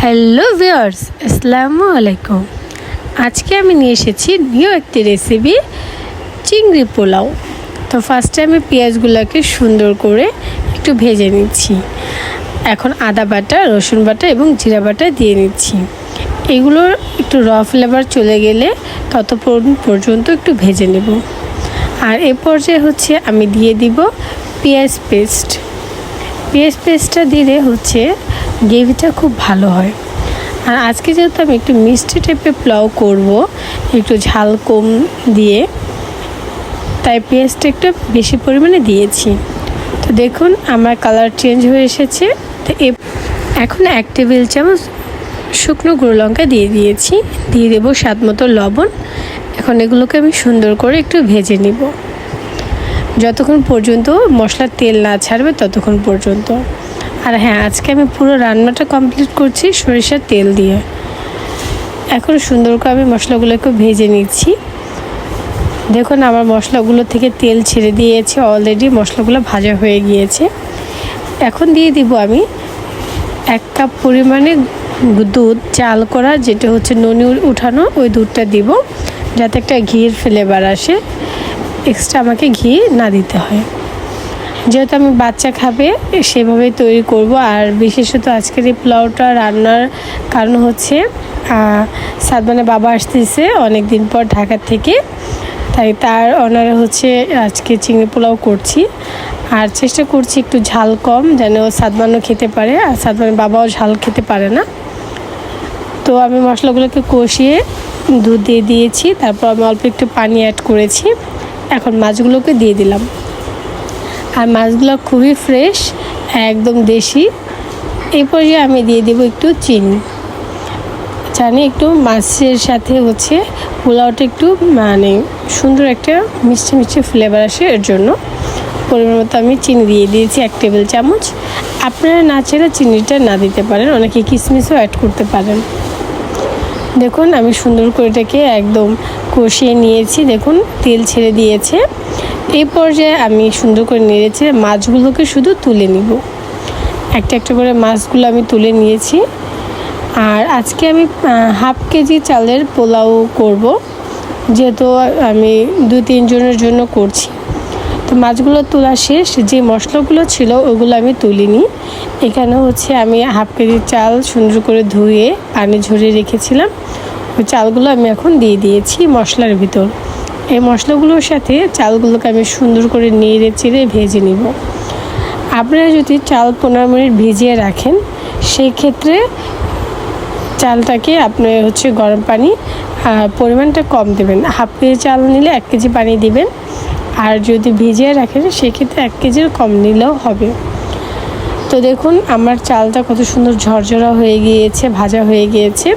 Hello viewers আসসালামু আলাইকুম। আজকে আমি নিয়ে এসেছি নিউ একটি রেসিপি চিংড়ি পোলাও। তো ফার্স্টে আমি পেঁয়াজগুলোকে সুন্দর করে একটু ভেজে নিচ্ছি। এখন আদা বাটা, রসুন বাটা এবং জিরা বাটা দিয়ে নিচ্ছি। এগুলোর একটু র ফ্লেভার চলে গেলে ততক্ষণ পর্যন্ত একটু ভেজে নেব। আর এ পর্যায়ে হচ্ছে আমি দিয়ে দিব পেঁয়াজ পেস্ট পেঁয়াজ পেস্টটা দিলে হচ্ছে গ্রেভিটা খুব ভালো হয়। আর আজকে যেহেতু আমি একটু মিষ্টি টাইপের পোলাও করব, একটু ঝাল কম দিয়ে, তাই পেঁয়াজটা একটু বেশি পরিমাণে দিয়েছি। তো দেখুন, আমার কালার চেঞ্জ হয়ে এসেছে। তো এখন এক টেবিল চামচ শুকনো গুঁড়ো লঙ্কা দিয়ে দিয়েছি। দিয়ে দেবো স্বাদ মতো লবণ। এখন এগুলোকে আমি সুন্দর করে একটু ভেজে নিব। যতক্ষণ পর্যন্ত মশলার তেল না ছাড়বে ততক্ষণ পর্যন্ত। আর হ্যাঁ আজকে আমি পুরো রান্নাটা কমপ্লিট করছি সরিষার তেল দিয়ে। এখন সুন্দর করে আমি মশলাগুলোকে ভেজে নিচ্ছি। দেখুন, আমার মশলাগুলো থেকে তেল ছেড়ে দিয়েছে অলরেডি মশলাগুলো ভাজা হয়ে গিয়েছে। এখন দিয়ে দিব আমি এক কাপ পরিমাণে দুধ, চাল করা, যেটা হচ্ছে ননি উঠানো, ওই দুধটা দিব, যাতে একটা ঘির ফ্লেভার আসে। এক্সট্রা আমাকে ঘি না দিতে হয়। যেহেতু আমি বাচ্চা খাবে, সেভাবেই তৈরি করব। আর বিশেষত আজকের এই পোলাওটা রান্নার কারণ হচ্ছে সাদমানে বাবা আসতেছে অনেক দিন পর ঢাকা থেকে। তাই তার অনারে হচ্ছে আজকে চিংড়ি পোলাও করছি। আর চেষ্টা করছি একটু ঝাল কম, যেন সাদমানও খেতে পারে, আর সাদমানের বাবাও ঝাল খেতে পারে না। তো আমি মশলাগুলোকে কষিয়ে দুধ দিয়ে দিয়েছি, তারপর আমি অল্প একটু পানি অ্যাড করেছি। এখন মাছগুলোকে দিয়ে দিলাম। আর মাছগুলো খুবই ফ্রেশ, একদম দেশি। এই পর্যায়ে আমি দিয়ে দেবো একটু চিনি। জানি একটু মাছের সাথে হচ্ছে পোলাওটা একটু মানে সুন্দর একটা মিষ্টি মিষ্টি ফ্লেভার আসে এর জন্য। পরিমাণ মতো আমি চিনি দিয়ে দিয়েছি এক টেবিল চামচ। আপনারা না ছেড়ে চিনিটা না দিতে পারেন, অনেকে কিশমিশও অ্যাড করতে পারেন। দেখুন, আমি সুন্দর করে এটাকে একদম কষিয়ে নিয়েছি। দেখুন, তেল ছেড়ে দিয়েছে। এই পর্যায়ে আমি সুন্দর করে নেড়েছে মাছগুলোকে শুধু তুলে নিব। একটা একটা করে মাছগুলো আমি তুলে নিয়েছি। আর আজকে আমি হাফ কেজি চালের পোলাও করব। যেহেতু আমি দু তিনজনের জন্য করছি। তো মাছগুলো তোলা শেষ, যে মশলাগুলো ছিল ওগুলো আমি তুলিনি। এখানে হচ্ছে আমি হাফ কেজি চাল সুন্দর করে ধুয়ে পানি ঝরিয়ে রেখেছিলাম। ওই চালগুলো আমি এখন দিয়ে দিয়েছি মশলার ভিতর। এই মশলাগুলোর সাথে চালগুলোকে আমি সুন্দর করে নেড়ে চেড়ে ভেজে নিব। আপনারা যদি চাল পনেরো মিনিট ভিজিয়ে রাখেন, সেই ক্ষেত্রে চালটাকে আপনি হচ্ছে গরম পানি পরিমাণটা কম দেবেন। হাফ কেজি চাল নিলে এক কেজি পানি দিবেন। আর যদি ভিজিয়ে রাখেন সেক্ষেত্রে এক কেজির কম নিলেও হবে। তো দেখুন, আমার চালটা কত সুন্দর ঝরঝরা হয়ে গিয়েছে, ভাজা হয়ে গিয়েছে।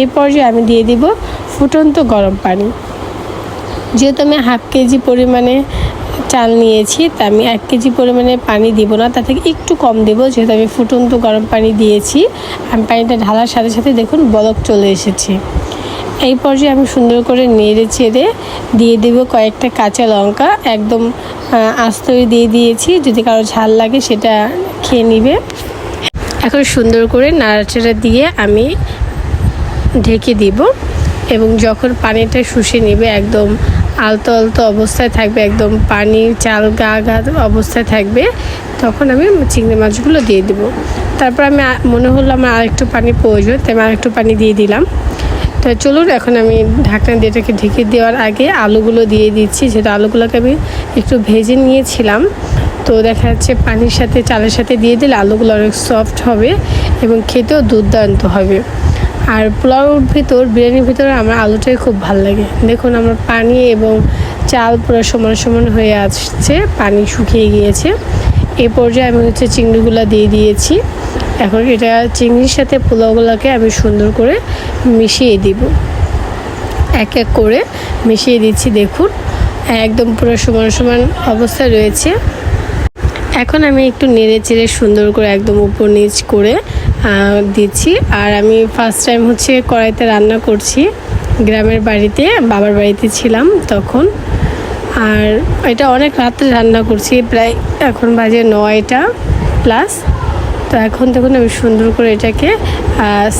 এই পর্যায়ে আমি দিয়ে দিব ফুটন্ত গরম পানি। যেহেতু আমি হাফ কেজি পরিমাণে চাল নিয়েছি, তা আমি এক কেজি পরিমাণে পানি দিব না তা থেকে একটু কম দেব, যেহেতু আমি ফুটন্ত গরম পানি দিয়েছি। আমি পানিটা ঢালার সাথে সাথে দেখুন বলক চলে এসেছে। এই পর্যায়ে আমি সুন্দর করে নেড়ে চেড়ে দিয়ে দেবো কয়েকটা কাঁচা লঙ্কা, একদম আস্তই দিয়ে দিয়েছি, যদি কারও ঝাল লাগে সেটা খেয়ে নিবে। এখন সুন্দর করে নাড়াচাড়া দিয়ে আমি ঢেকে দিব, এবং যখন পানিটা শুষে নেবে একদম আলতো আলতো অবস্থায় থাকবে, একদম পানি চাল গা গা অবস্থায় থাকবে, তখন আমি চিংড়ি মাছগুলো দিয়ে দেব। তারপর আমি মনে হলো আমার আরেকটু পানি প্রয়োজন, তাই আমি আরেকটু পানি দিয়ে দিলাম। তো চলুন, এখন আমি ঢাকনা দিয়ে এটাকে ঢেকে দেওয়ার আগে আলুগুলো দিয়ে দিচ্ছি। যেহেতু আলুগুলোকে আমি একটু ভেজে নিয়েছিলাম, তো দেখা যাচ্ছে পানির সাথে, চালের সাথে দিয়ে দিলে আলুগুলো অনেক সফট হবে এবং খেতেও দুর্দান্ত হবে। আর পোলাওর ভিতর, বিরিয়ানির ভিতরে আমার আলুটাই খুব ভালো লাগে। দেখুন আমার পানি এবং চাল পুরো সমান সমান হয়ে আসছে, পানি শুকিয়ে গিয়েছে। এই পর্যায়ে আমি হচ্ছে চিংড়িগুলো দিয়ে দিয়েছি। এখন এটা চিংড়ির সাথে পোলাওগুলোকে আমি সুন্দর করে মিশিয়ে দিব। এক এক করে মিশিয়ে দিচ্ছি, দেখুন। একদম পুরো সমান সমান অবস্থায় রয়েছে। এখন আমি একটু নেড়ে চেড়ে সুন্দর করে একদম উপর নিচ করে দিচ্ছি। আর আমি ফার্স্ট টাইম হচ্ছে কড়াইতে রান্না করছি। গ্রামের বাড়িতে, বাবার বাড়িতে ছিলাম তখন। আর এটা অনেক রাত্রে রান্না করছি, প্রায় এখন বাজে নয়টা প্লাস তো এখন দেখুন আমি সুন্দর করে এটাকে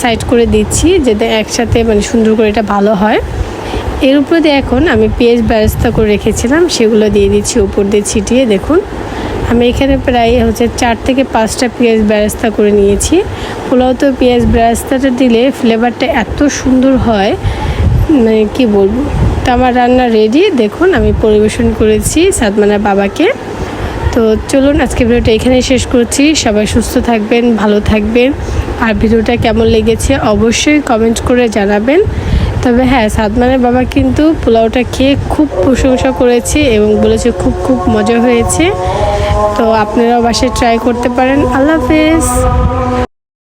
সাইড করে দিচ্ছি, যাতে একসাথে মানে সুন্দর করে এটা ভালো হয়। এর উপরে এখন আমি পেঁয়াজ ব্যবস্থা করে রেখেছিলাম, সেগুলো দিয়ে দিচ্ছি, উপর দিয়ে ছিটিয়ে দেখুন। আমি এখানে প্রায় হচ্ছে চার থেকে পাঁচটা পেঁয়াজ ব্যবস্থা করে নিয়েছি। পোলাও তো পেঁয়াজ ব্যবস্থাটা দিলে ফ্লেভারটা এত সুন্দর হয় মানে কী বলব? তো আমার রান্না রেডি দেখুন আমি পরিবেশন করেছি সাদমানার বাবাকে। তো চলুন আজকে ভিডিওটা এখানেই শেষ করছি। সবাই সুস্থ থাকবেন, ভালো থাকবেন। আর ভিডিওটা কেমন লেগেছে অবশ্যই কমেন্ট করে জানাবেন। তবে হ্যাঁ সাদমানের বাবা কিন্তু পোলাওটা খেয়ে খুব প্রশংসা করেছে এবং বলেছে খুব খুব মজা হয়েছে। তো আপনারাও বাসায় ট্রাই করতে পারেন। আল্লাহ হাফেজ।